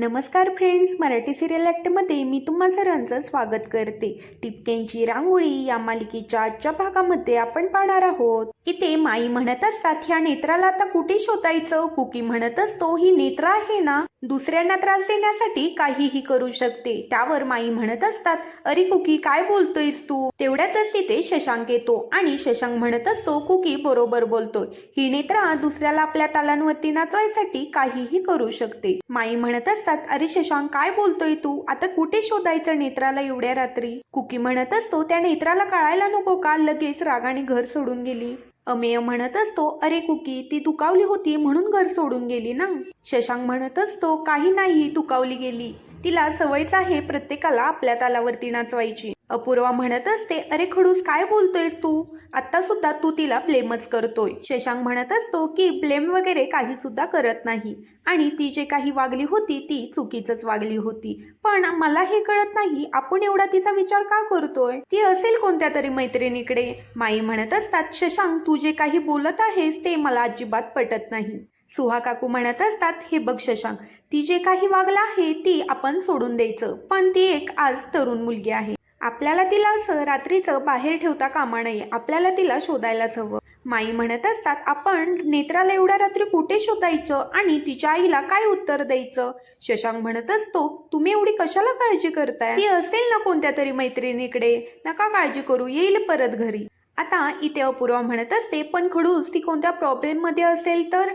नमस्कार friends Marathi serial ॲक्टमध्ये मी तुम्हा सर्वांचं स्वागत करते. टिपक्यांची रांगोळी या मालिकेच्या आजच्या भागामध्ये आपण पाहणार आहोत. इथे माई म्हणत असतात ह्या नेत्राला आता कुठे शोधायचं? कुकी म्हणत असतो ही नेत्र आहे ना? दुसऱ्यांना त्रास देण्यासाठी काहीही करू शकते. त्यावर माई म्हणत असतात अरे कुकी काय बोलतोयस तू? तेवढ्यातच तिथे शशांक येतो आणि शशांक म्हणत असतो कुकी बरोबर बोलतोय. ही नेत्रा दुसऱ्याला आपल्या तालांवरती नाचवायसाठी काहीही करू शकते. माई म्हणत असतात अरे शशांक काय बोलतोय तू? आता कुठे शोधायचं नेत्राला एवढ्या रात्री? कुकी म्हणत असतो त्या नेत्राला कळायला नको का? लगेच रागाने घर सोडून गेली. अमेय म्हणत असतो अरे कुकी ती दुखावली होती म्हणून घर सोडून गेली ना. शशांक म्हणत असतो काही नाही दुखावली गेली. तिला सवयच आहे प्रत्येकाला आपल्या तालावरती नाचवायची. अपूर्वा म्हणत असते अरे खडूस काय बोलतोयस तू? आता सुद्धा तू तिला ब्लेमच करतोय. शशांक म्हणत असतो की ब्लेम वगैरे काही सुद्धा करत नाही. आणि ती जे काही वागली होती ती चुकीचंच वागली होती. पण मला हे कळत नाही आपण एवढा तिचा विचार का करतोय? ती असेल कोणत्या तरी मैत्रिणीकडे? माई म्हणत असतात शशांक तू जे काही बोलत आहेस ते मला अजिबात पटत नाही. सुहा काकू म्हणत असतात हे बघ शशांक ती जे काही वागलं आहे ती आपण सोडून द्यायचं. पण ती एक आज तरुण मुलगी आहे. आपल्याला तिला असं रात्रीचं बाहेर ठेवता कामा नये. आपल्याला तिला शोधायलाच हवं माई म्हणत असतात आपण नेत्राला एवढ्या रात्री कुठे शोधायचं आणि तिच्या आईला काय उत्तर द्यायचं? शशांक म्हणत असतो तुम्ही एवढी कशाला काळजी करताय? ती असेल ना कोणत्या तरी मैत्रिणीकडे? नका काळजी करू येईल परत घरी. आता इथे अपूर्वा म्हणत असते पण खडूस ती कोणत्या प्रॉब्लेममध्ये असेल तर?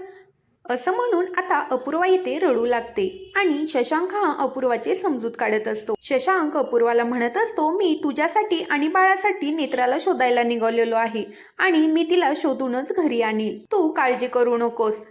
असं म्हणून आता अपूर्वा इथे रडू लागते आणि शशांक हा अपूर्वाचे समजूत काढत असतो. शशांक अपूर्वाला म्हणत असतो मी तुझ्यासाठी आणि बाळासाठी नेत्राला शोधायला निघालेलो आहे आणि मी तिला शोधूनच घरी आणील. तू काळजी करू नकोस.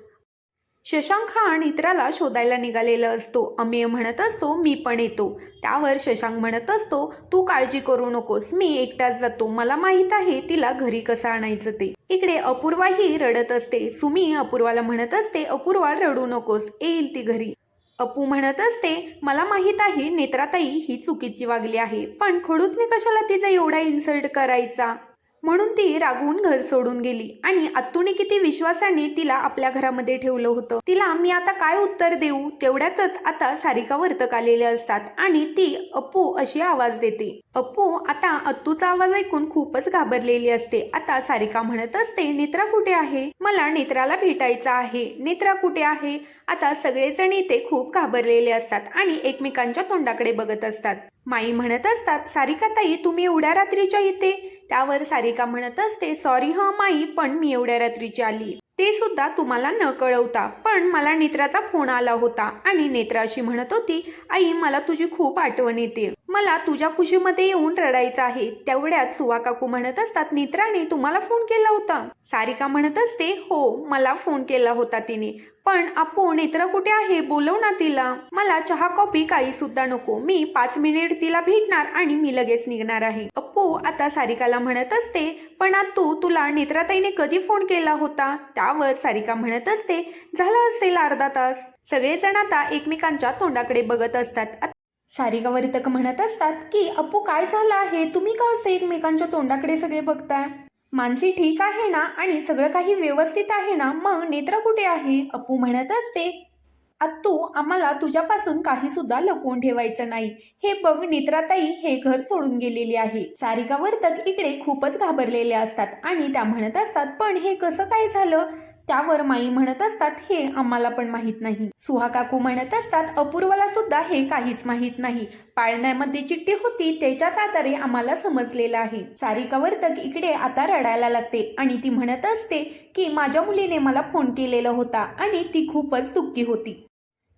शशांक हा नेत्राला शोधायला निघालेला असतो. अमेय म्हणत असतो मी पण येतो. त्यावर शशांक म्हणत असतो तू काळजी करू नकोस मी एकटाच जातो. मला माहीत आहे तिला घरी कसं आणायचं ते. इकडे अपूर्वाही रडत असते. सुमी अपूर्वाला म्हणत असते अपूर्वा रडू नकोस येईल ती घरी. अपू म्हणत असते मला माहीत आहे नेत्राताई ही चुकीची वागली आहे पण खडूसने कशाला तिचा एवढा इन्सल्ट करायचा? म्हणून ती रागवून घर सोडून गेली. आणि आत्तूने किती विश्वासाने तिला आपल्या घरामध्ये ठेवलं होतं. तिला मी आता काय उत्तर देऊ? तेवढ्यातच आता सारिका वर्तक आलेले असतात आणि ती अप्पू अशी आवाज देते. अप्पू आता अत्तूचा आवाज ऐकून खूपच घाबरलेली असते. आता सारिका म्हणत असते नेत्रा कुठे आहे? मला नेत्राला भेटायचं आहे. नेत्रा कुठे आहे? आता सगळेजण इथे खूप घाबरलेले असतात आणि एकमेकांच्या तोंडाकडे बघत असतात. माई म्हणत असतात सारिकाताई तुम्ही एवढ्या रात्रीच्या इथे? त्यावर सारिका म्हणत असते सॉरी ह माई पण मी एवढ्या रात्रीची आली. ते सुद्धा तुम्हाला न कळवता पण मला नेत्राचा फोन आला होता आणि नेत्राशी म्हणत होती आई मला तुझी खूप आठवण येते. मला तुझ्या खुशीमध्ये येऊन रडायचं आहे. तेवढ्यात सुवा काकू म्हणत असतात नेत्राने तुम्हाला फोन केला होता. सारिका म्हणत असते हो मला फोन केला होता तिने. पण आपू नेत्रा कुठे आहे? बोलव ना तिला. मला चहा कॉफी काही सुद्धा नको. मी पाच मिनिट तिला भेटणार आणि मी लगेच निघणार आहे. अप्पो आता सारिकाला म्हणत असते पण तू तुला नेत्राताईने कधी फोन केला होता? त्यावर सारिका म्हणत असते झाला असेल अर्धा तास. सगळेजण आता एकमेकांच्या तोंडाकडे बघत असतात. सारिका वर्तक म्हणत असतात की अप्पू काय झालं आहे? तुम्ही का असे एकमेकांच्या तोंडाकडे सगळे बघताय? मानसी ठीक आहे ना? आणि सगळं काही व्यवस्थित आहे ना? मग नेत्रा कुठे आहे? अप्पू म्हणत असते. अत्तू आम्हाला तुझ्यापासून काही सुद्धा लपवून ठेवायचं नाही. हे बघ नेत्राताई हे घर सोडून गेलेली आहे. सारिका वर्तक इकडे खूपच घाबरलेले असतात आणि त्या म्हणत असतात पण हे कसं काय झालं? त्यावर माई म्हणत असतात हे आम्हाला पण माहीत नाही. सुहा काकू म्हणत असतात अपूर्वाला सुद्धा हे काहीच माहीत नाही. पाळण्यामध्ये चिठ्ठी होती त्याच्याच आधारे आम्हाला समजलेलं आहे. सारिका वर्तक इकडे आता रडायला लागते आणि ती म्हणत असते की माझ्या मुलीने मला फोन केलेला होता आणि ती खूपच दुःखी होती.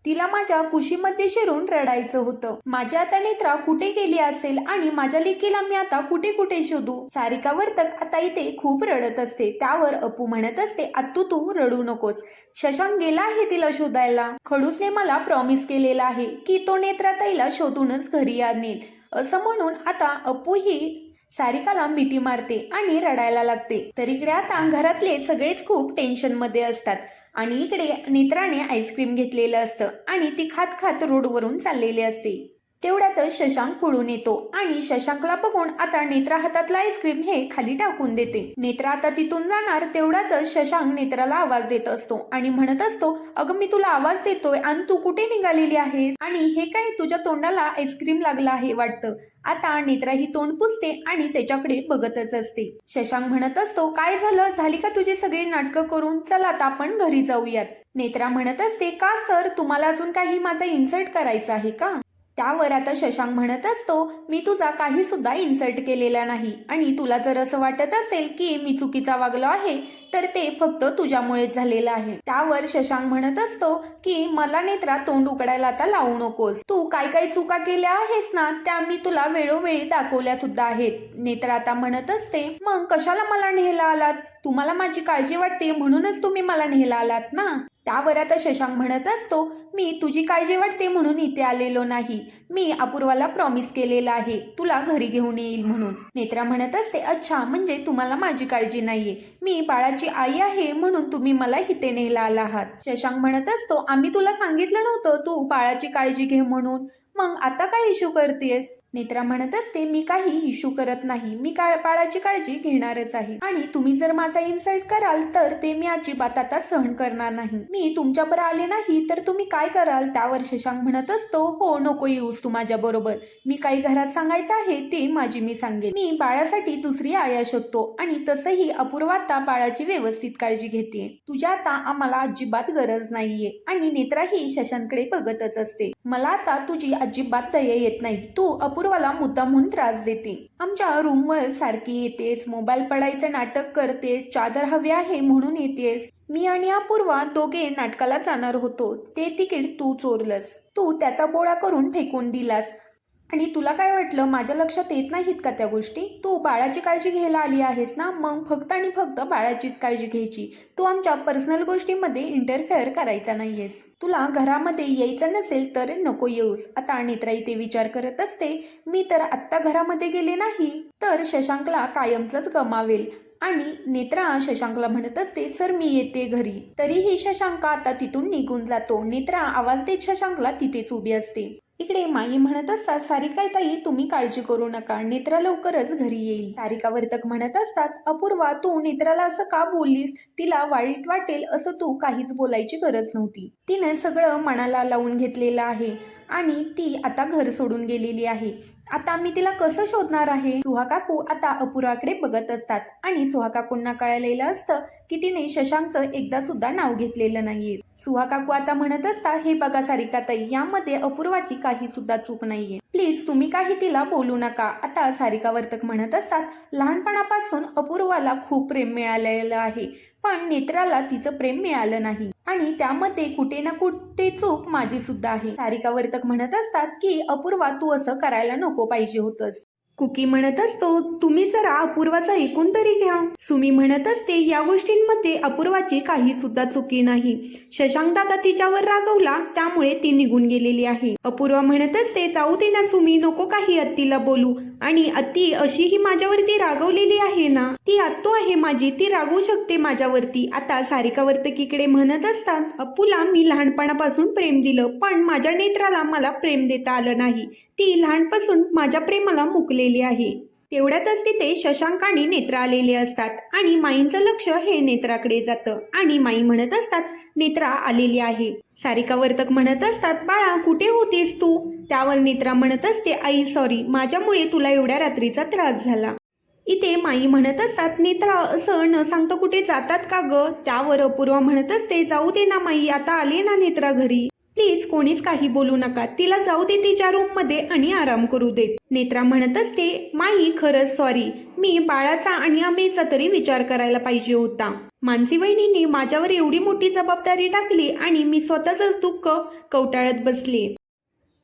तिला माझ्या कुशीमध्ये शिरून रडायचं होतं. माझी आता नेत्रा कुठे गेली असेल आणि माझ्या लेकीला मी आता कुठे कुठे शोधू? सारिका वर्तक आता इथे खूप रडत असते. त्यावर अपू म्हणत असते आत्तू तू रडू नकोस. शशांक गेला आहे तिला शोधायला. खडूसने मला प्रॉमिस केलेला आहे की तो नेत्रा ताईला शोधूनच घरी आणेल. असं म्हणून आता अपू ही सारिकाला मिठी मारते आणि रडायला लागते. तरीकडे आता घरातले सगळेच खूप टेन्शनमध्ये असतात. आणि इकडे नेत्राने आईस्क्रीम घेतलेलं असतं आणि ती खात खात रोडवरून चाललेली असते. तेवढ्यातच शशांक पुढून येतो आणि शशांकला बघून आता नेत्रा हातातला आईस्क्रीम हे खाली टाकून देते. नेत्रा आता तिथून जाणार तेवढ्यातच शशांक नेत्राला आवाज देत असतो आणि म्हणत असतो अगं मी तुला आवाज देतोय आणि तू कुठे निघालेली आहेस? आणि हे काय तुझ्या तोंडाला आईस्क्रीम लागला आहे वाटतं? आता नेत्रा ही तोंड पुसते आणि त्याच्याकडे बघतच असते. शशांक म्हणत असतो काय झालं? झाली का तुझी सगळी नाटकं करून? चला आता आपण घरी जाऊयात. नेत्रा म्हणत असते का सर? तुम्हाला अजून काही माझा इन्सर्ट करायचा आहे का? त्यावर आता शशांक म्हणत असतो मी तुझा काही सुद्धा इन्सल्ट केलेला नाही. आणि तुला जर असं वाटत असेल की मी चुकीचा वागलो आहे तर ते फक्त तुझ्यामुळेच झालेलं आहे. त्यावर शशांक म्हणत असतो की मला नेत्रा तोंड उकडायला आता लावू नकोस. तू काय काय चुका केल्या आहेस ना त्या मी तुला वेळोवेळी दाखवल्या सुद्धा आहेत. नेत्रा आता म्हणत असते मग कशाला मला नेहला आलात? तुम्हाला माझी काळजी वाटते म्हणूनच तुम्ही मला नेहला आलात ना. त्यावर आता शशांक म्हणत असतो मी तुझी काळजी वाटते म्हणून इथे आलेलो नाही. मी अपूर्वाला प्रॉमिस केलेलं आहे. तुला घरी घेऊन येईल म्हणून. नेत्रा म्हणत असते अच्छा म्हणजे तुम्हाला माझी काळजी नाहीये. मी बाळाची आई आहे म्हणून तुम्ही मला इथे नेला आला आहात शशांक म्हणत असतो आम्ही तुला सांगितलं नव्हतं तू बाळाची काळजी घे म्हणून. मग आता काय इशू करतेस नेत्रा म्हणत असते मी काही इशू करत नाही. मी का बाळाची काळजी घेणारच आहे. आणि तुम्ही जर माझा इन्सल्ट कराल तर ते मी अजिबात आता सहन करणार नाही. मी तुमच्यावर आले नाही तर तुम्ही काय कराल? त्यावर शशांक म्हणत असतो हो नको येऊस तू माझ्या बरोबर. मी काही घरात सांगायचं आहे ते माझी मी सांगेन. मी बाळासाठी दुसरी आया शोधतो आणि तसंही अपूर्वा आता बाळाची व्यवस्थित काळजी घेते. तुझ्या आता आम्हाला अजिबात गरज नाहीये. आणि नेत्राही शशांकडे बघतच असते. मला आता तुझी अजिबात दया येत नाही. तू अपूर्वाला मुद्दामहून त्रास देते. आमच्या रूमवर सारखी येतेस मोबाईल पडायचं नाटक करतेस चादर हवी आहे म्हणून येतेस. मी आणि अपूर्वा दोघे नाटकाला जाणार होतो. ते तिकीट तू चोरलंस. तू त्याचा बोळा करून फेकून दिलास. आणि तुला काय वाटलं? माझ्या लक्षात येत नाहीत का त्या गोष्टी? तू बाळाची काळजी घ्यायला आली आहेस ना? मग फक्त आणि फक्त बाळाचीच काळजी घ्यायची. तू आमच्या पर्सनल गोष्टीमध्ये इंटरफेअर करायचा नाहीयेस. तुला घरामध्ये यायचं नसेल तर नको येऊस. आता नेत्रा इथे विचार करत असते. मी तर आत्ता घरामध्ये गेले नाही तर शशांकला कायमचंच गमावेल. आणि नेत्रा शशांकला म्हणत असते सर मी येते घरी. तरीही शशांक आता तिथून निघून जातो. नेत्रा आवाज देत शशांकला तिथेच उभी असते. इकडे माई म्हणत असतात सारिकाय ताई तुम्ही काळजी करू नका नेत्रा लवकरच घरी येईल. सारिका वर्तक म्हणत असतात अपूर्वा तू नेत्राला असं का बोललीस? तिला वाईट वाटेल असं तू काहीच बोलायची गरज नव्हती. तिनं सगळं मनाला लावून घेतलेलं आहे आणि ती आता घर सोडून गेलेली आहे. आता मी तिला कसं शोधणार आहे? सुहा काकू आता अपुराकडे बघत असतात. आणि सुहा काकूंना कळलेलं असतं की तिने शशांकचं एकदा सुद्धा नाव घेतलेलं नाहीये. सुहा काकू आता म्हणत असतात हे बघा सारिकाताई यामध्ये अपूर्वाची काही सुद्धा चूक नाहीये. प्लीज तुम्ही काही तिला बोलू नका. आता सारिका वर्तक म्हणत असतात लहानपणापासून अपूर्वाला खूप प्रेम मिळालेलं आहे पण नेत्राला तिचं प्रेम मिळालं नाही. आणि त्यामध्ये कुठे ना कुठे चूक माझी सुद्धा आहे. सारिका वर्तक म्हणत असतात की अपूर्वा तू असं करायला नको. पाहिजे होतंस कुकी म्हणत असतो तुम्ही जरा अपूर्वाचा ऐकून तरी घ्या. सुमी म्हणत असते या गोष्टींमध्ये अपूर्वाची काही सुद्धा चुकी नाही. शशांक दादा तिच्यावर रागवला त्यामुळे ती निघून गेलेली आहे. अपूर्वा म्हणत असते जाऊ दे ना सुमी नको काही अत्तीला बोलू. आणि अत्ती अशी ही माझ्यावरती रागवलेली आहे ना? ती आत्तो आहे माझी ती रागवू शकते माझ्यावरती. आता सारिका वर्तकीकडे म्हणत असतात अप्पूला मी लहानपणापासून प्रेम दिलं पण माझ्या नेत्राला मला प्रेम देता आलं नाही. ती लहानपासून माझ्या प्रेमाला मुकलेली आहे. तेवढ्यातच तिथे शशांक आणि नेत्रा आलेले असतात आणि माईंचं लक्ष हे नेत्राकडे जातं आणि माई म्हणत असतात नेत्रा आलेली आहे. सारिका वर्तक म्हणत असतात बाळा कुठे होतीस तू? त्यावर नेत्रा म्हणत असते आई सॉरी माझ्यामुळे तुला एवढ्या रात्रीचा त्रास झाला. इथे माई म्हणत असतात नेत्रा असं न सांगता कुठे जातात का ग? त्यावर अपूर्वा म्हणत असते जाऊ दे ना माई आता आले ना नेत्रा घरी. प्लीज कोणीच काही बोलू नका. तिला जाऊ दे तिच्या रूममध्ये आणि आराम करू देत नेत्रा म्हणत असते माई खरंच सॉरी मी बाळाचा आणि अमेचा तरी विचार करायला पाहिजे होता. मानसी वहिनीने माझ्यावर एवढी मोठी जबाबदारी टाकली आणि मी स्वतःच दुःख कवटाळत बसले.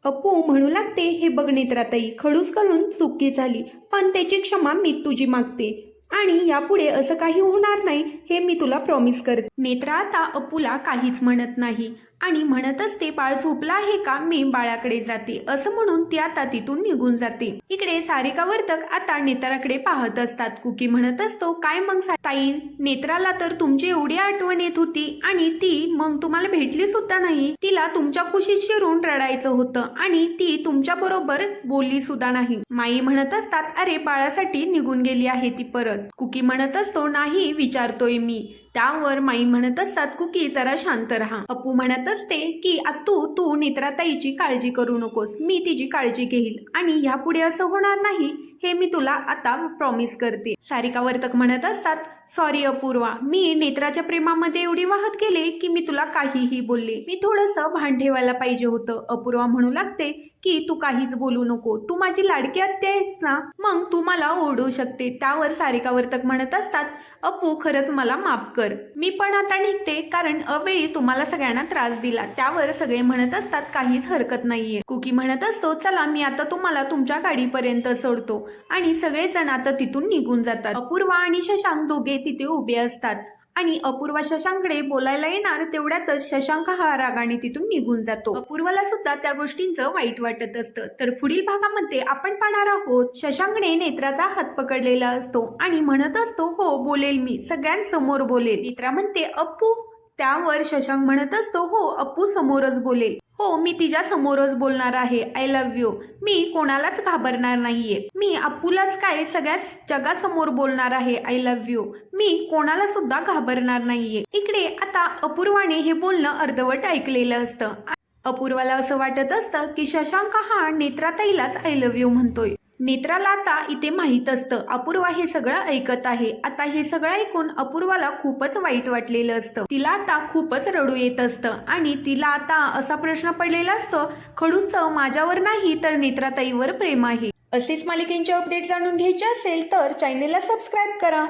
अप्पू म्हणू लागते हे बघ नेत्राताई खडूस करून चुकी झाली पण त्याची क्षमा मी तुझी मागते. आणि यापुढे असं काही होणार नाही हे मी तुला प्रॉमिस करते. नेत्रा आता अपुला काहीच म्हणत नाही. आणि म्हणत असते बाळ झोपला आहे का मी बाळाकडे जाते. असं म्हणून ती आता तिथून निघून जाते. इकडे सारिका वर्तक आता नेत्राकडे पाहत असतात. कुकी म्हणत असतो काय मग ताई नेत्राला तर तुमची एवढी आठवण येत होती आणि ती मग तुम्हाला भेटली सुद्धा नाही. तिला तुमच्या कुशीत शिरून रडायचं होतं आणि ती तुमच्या बरोबर बोलली सुद्धा नाही. माई म्हणत असतात अरे बाळासाठी निघून गेली आहे ती परत. कुकी म्हणत असतो नाही विचारतोय मी त्यावर माई म्हणत असतात कुकी जरा शांत राहा. अपू म्हणत असते की तू तू नेत्राताईची काळजी करू नकोस. मी तिची काळजी घेईल आणि ह्यापुढे असं होणार नाही हे मी तुला आता प्रॉमिस करते. सारिका वर्तक म्हणत असतात सॉरी अपूर्वा. मी नेत्राच्या प्रेमामध्ये एवढी वाहत गेले की मी तुला काहीही बोलले. मी थोडंसं भान ठेवायला पाहिजे होतं. अपूर्वा म्हणू लागते की तू काहीच बोलू नको. तू माझी लाडकी आत्या आहेस ना? मग तू मला ओढू शकते. त्यावर सारिका वर्तक म्हणत असतात अपू खरंच मला माफ कर. मी पण आता निघते कारण अवेळी तुम्हाला सगळ्यांना त्रास दिला. त्यावर सगळे म्हणत असतात काहीच हरकत नाहीये. कुकी म्हणत असतो चला मी आता तुम्हाला तुमच्या गाडीपर्यंत सोडतो. आणि सगळेजण आता तिथून निघून जातात. अपूर्वा आणि शशांक दोघे तिथे उभे असतात. आणि अपूर्वा शशांकडे बोलायला येणार तेवढ्यातच शशांक हा रागाने तिथून निघून जातो. अपूर्वाला सुद्धा त्या गोष्टींचं वाईट वाटत असतं. तर पुढील भागामध्ये आपण पाहणार आहोत शशांकने नेत्राचा हात पकडलेला असतो आणि म्हणत असतो हो बोलेल मी. सगळ्यांसमोर बोलेल. नेत्रा म्हणते अप्पू त्यावर शशांक म्हणत असतो हो अप्पू समोरच बोलेल. हो मी तिच्या समोरच बोलणार आहे. आय लव्ह यू मी कोणालाच घाबरणार नाहीये. मी अप्पूलाच काय सगळ्या जगासमोर बोलणार आहे. आय लव्ह यू मी कोणाला सुद्धा घाबरणार नाहीये. इकडे आता अपूर्वाने हे बोलणं अर्धवट ऐकलेलं असतं. अपूर्वाला असं वाटत असतं की शशांक हा नेत्राताईलाच आय लव्ह यू म्हणतोय. नेत्राला आता इथे माहीत असतं अपूर्वा हे सगळं ऐकत आहे. आता हे सगळं ऐकून अपूर्वाला खूपच वाईट वाटलेलं असतं. तिला आता खूपच रडू येत असतं आणि तिला आता असा प्रश्न पडलेला असतो खडूचं माझ्यावर नाही तर नेत्राताईवर प्रेम आहे. असेच मालिकेंचे अपडेट जाणून घ्यायचे असेल तर चॅनेलला सबस्क्राईब करा.